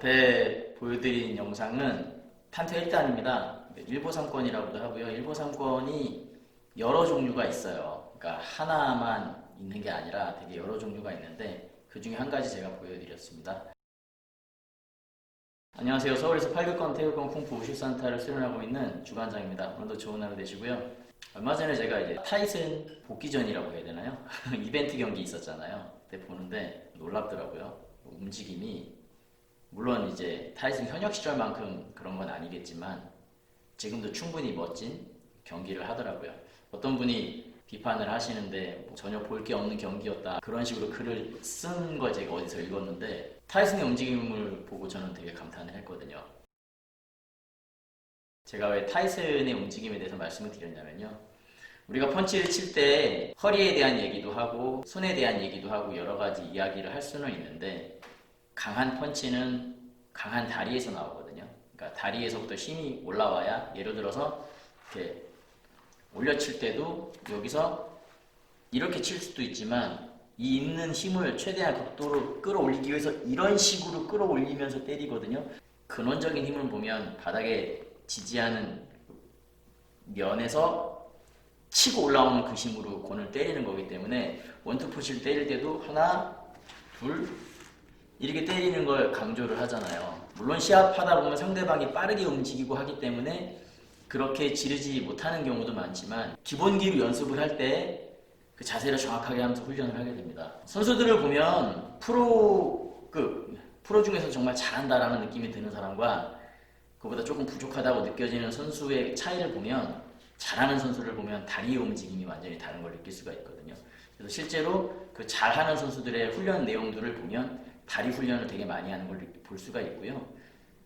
앞에 보여드린 영상은 탄토 1단입니다. 1보상권이라고도 하고요. 1보상권이 여러 종류가 있어요. 그러니까 하나만 있는 게 아니라 되게 여러 종류가 있는데 그 중에 한 가지 제가 보여드렸습니다. 안녕하세요. 서울에서 8급권 태극권 쿵푸 우슈산타를 수련하고 있는 주관장입니다. 오늘도 좋은 하루 되시고요. 얼마 전에 제가 이제 타이슨 복귀전이라고 해야 되나요? 이벤트 경기 있었잖아요. 그때 보는데 놀랍더라고요. 움직임이 물론 이제 타이슨 현역 시절만큼 그런 건 아니겠지만 지금도 충분히 멋진 경기를 하더라고요. 어떤 분이 비판을 하시는데 뭐 전혀 볼 게 없는 경기였다 그런 식으로 글을 쓴 걸 제가 어디서 읽었는데 타이슨의 움직임을 보고 저는 되게 감탄을 했거든요. 제가 왜 타이슨의 움직임에 대해서 말씀을 드렸냐면요. 우리가 펀치를 칠 때 허리에 대한 얘기도 하고 손에 대한 얘기도 하고 여러 가지 이야기를 할 수는 있는데 강한 펀치는 강한 다리에서 나오거든요. 그러니까 다리에서부터 힘이 올라와야 예를 들어서 이렇게 올려칠 때도 여기서 이렇게 칠 수도 있지만 이 있는 힘을 최대한 극도로 끌어올리기 위해서 이런 식으로 끌어올리면서 때리거든요. 근원적인 힘을 보면 바닥에 지지하는 면에서 치고 올라오는 그 힘으로 공을 때리는 거기 때문에 원투푸시를 때릴 때도 하나, 둘 이렇게 때리는 걸 강조를 하잖아요. 물론 시합하다 보면 상대방이 빠르게 움직이고 하기 때문에 그렇게 지르지 못하는 경우도 많지만 기본기로 연습을 할 때 그 자세를 정확하게 하면서 훈련을 하게 됩니다. 선수들을 보면 프로 그 프로 중에서 정말 잘한다라는 느낌이 드는 사람과 그보다 조금 부족하다고 느껴지는 선수의 차이를 보면 잘하는 선수를 보면 다리의 움직임이 완전히 다른 걸 느낄 수가 있거든요. 그래서 실제로 그 잘하는 선수들의 훈련 내용들을 보면 다리 훈련을 되게 많이 하는 걸 볼 수가 있고요.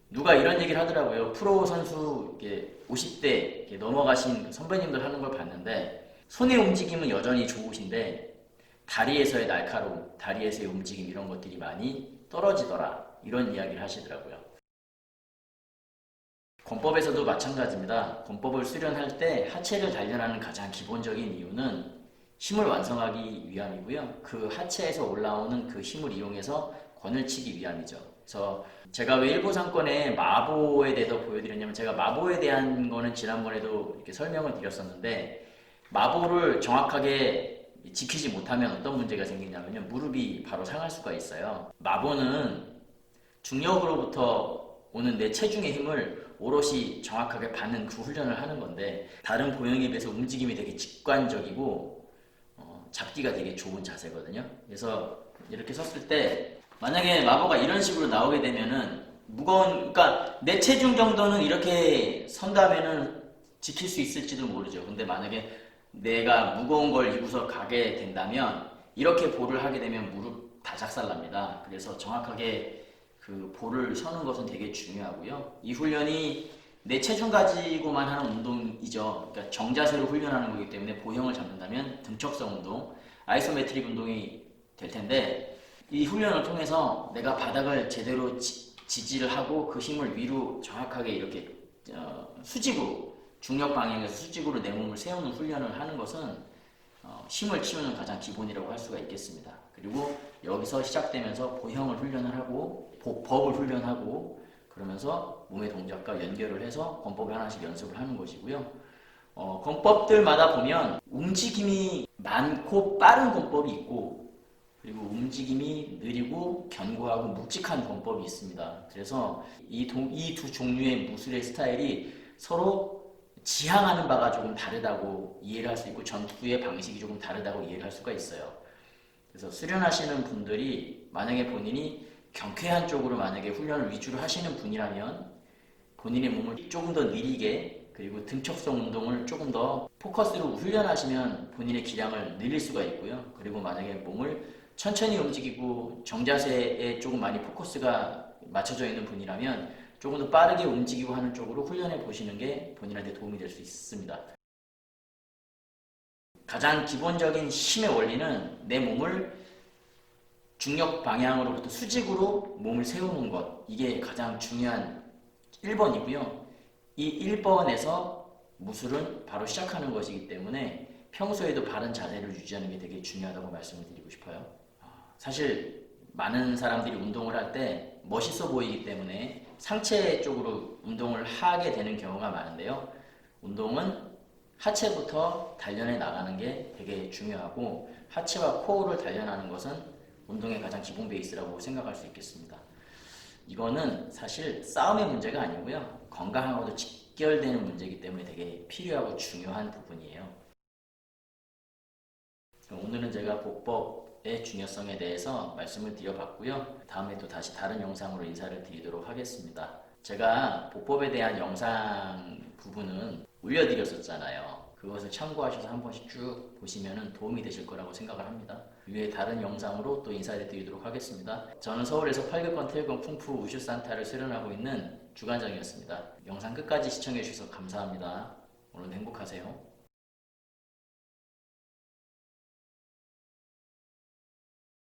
누가 이런 얘기를 하더라고요. 프로 선수 이렇게 50대 이렇게 넘어가신 선배님들 하는 걸 봤는데 손의 움직임은 여전히 좋으신데 다리에서의 날카로움, 다리에서의 움직임 이런 것들이 많이 떨어지더라. 이런 이야기를 하시더라고요. 권법에서도 마찬가지입니다. 권법을 수련할 때 하체를 단련하는 가장 기본적인 이유는 힘을 완성하기 위함이고요. 그 하체에서 올라오는 그 힘을 이용해서 권을 치기 위함이죠. 그래서 제가 왜 일부 상권에 마보에 대해서 보여드렸냐면 제가 마보에 대한 거는 지난번에도 이렇게 설명을 드렸었는데 마보를 정확하게 지키지 못하면 어떤 문제가 생기냐면요. 무릎이 바로 상할 수가 있어요. 마보는 중력으로부터 오는 내 체중의 힘을 오롯이 정확하게 받는 그 훈련을 하는 건데 다른 보행에 비해서 움직임이 되게 직관적이고 어, 잡기가 되게 좋은 자세거든요. 그래서 이렇게 섰을 때 만약에 마보가 이런 식으로 나오게 되면은 무거운 그러니까 내 체중 정도는 이렇게 선다면은 지킬 수 있을지도 모르죠. 근데 만약에 내가 무거운 걸 입고서 가게 된다면 이렇게 볼을 하게 되면 무릎 다 작살납니다. 그래서 정확하게 그 볼을 서는 것은 되게 중요하고요. 이 훈련이 내 체중 가지고만 하는 운동이죠. 그러니까 정자세로 훈련하는 거기 때문에 보형을 잡는다면 등척성 운동, 아이소메트릭 운동이 될 텐데 이 훈련을 통해서 내가 바닥을 제대로 지, 지지를 하고 그 힘을 위로 정확하게 이렇게 어, 수직으로 중력 방향에서 수직으로 내 몸을 세우는 훈련을 하는 것은 어, 힘을 키우는 가장 기본이라고 할 수가 있겠습니다. 그리고 여기서 시작되면서 보형을 훈련을 하고 보- 법을 훈련하고 그러면서 몸의 동작과 연결을 해서 권법을 하나씩 연습을 하는 것이고요. 어, 권법들마다 보면 움직임이 많고 빠른 권법이 있고 그리고 움직임이 느리고 견고하고 묵직한 권법이 있습니다. 그래서 이 두 종류의 무술의 스타일이 서로 지향하는 바가 조금 다르다고 이해를 할 수 있고 전투의 방식이 조금 다르다고 이해를 할 수가 있어요. 그래서 수련하시는 분들이 만약에 본인이 경쾌한 쪽으로 만약에 훈련을 위주로 하시는 분이라면 본인의 몸을 조금 더 느리게 그리고 등척성 운동을 조금 더 포커스로 훈련하시면 본인의 기량을 늘릴 수가 있고요. 그리고 만약에 몸을 천천히 움직이고 정자세에 조금 많이 포커스가 맞춰져 있는 분이라면 조금 더 빠르게 움직이고 하는 쪽으로 훈련해 보시는 게 본인한테 도움이 될 수 있습니다. 가장 기본적인 힘의 원리는 내 몸을 중력 방향으로부터 수직으로 몸을 세우는 것. 이게 가장 중요한 1번이고요. 이 1번에서 무술은 바로 시작하는 것이기 때문에 평소에도 바른 자세를 유지하는 게 되게 중요하다고 말씀을 드리고 싶어요. 아, 사실 많은 사람들이 운동을 할 때 멋있어 보이기 때문에 상체 쪽으로 운동을 하게 되는 경우가 많은데요. 운동은 하체부터 단련해 나가는 게 되게 중요하고 하체와 코어를 단련하는 것은 운동의 가장 기본 베이스라고 생각할 수 있겠습니다. 이거는 사실 싸움의 문제가 아니고요. 건강하고도 직결되는 문제이기 때문에 되게 필요하고 중요한 부분이에요. 오늘은 제가 복법의 중요성에 대해서 말씀을 드려봤고요. 다음에 또 다시 다른 영상으로 인사를 드리도록 하겠습니다. 제가 복법에 대한 영상 부분은 올려드렸었잖아요. 그것을 참고하셔서 한 번씩 쭉 보시면 도움이 되실 거라고 생각을 합니다. 위에 다른 영상으로 또 인사를 드리도록 하겠습니다. 저는 서울에서 8개권 태육권 풍푸 우슈 산타를 수련하고 있는 주관장이었습니다. 영상 끝까지 시청해 주셔서 감사합니다. 오늘 행복하세요.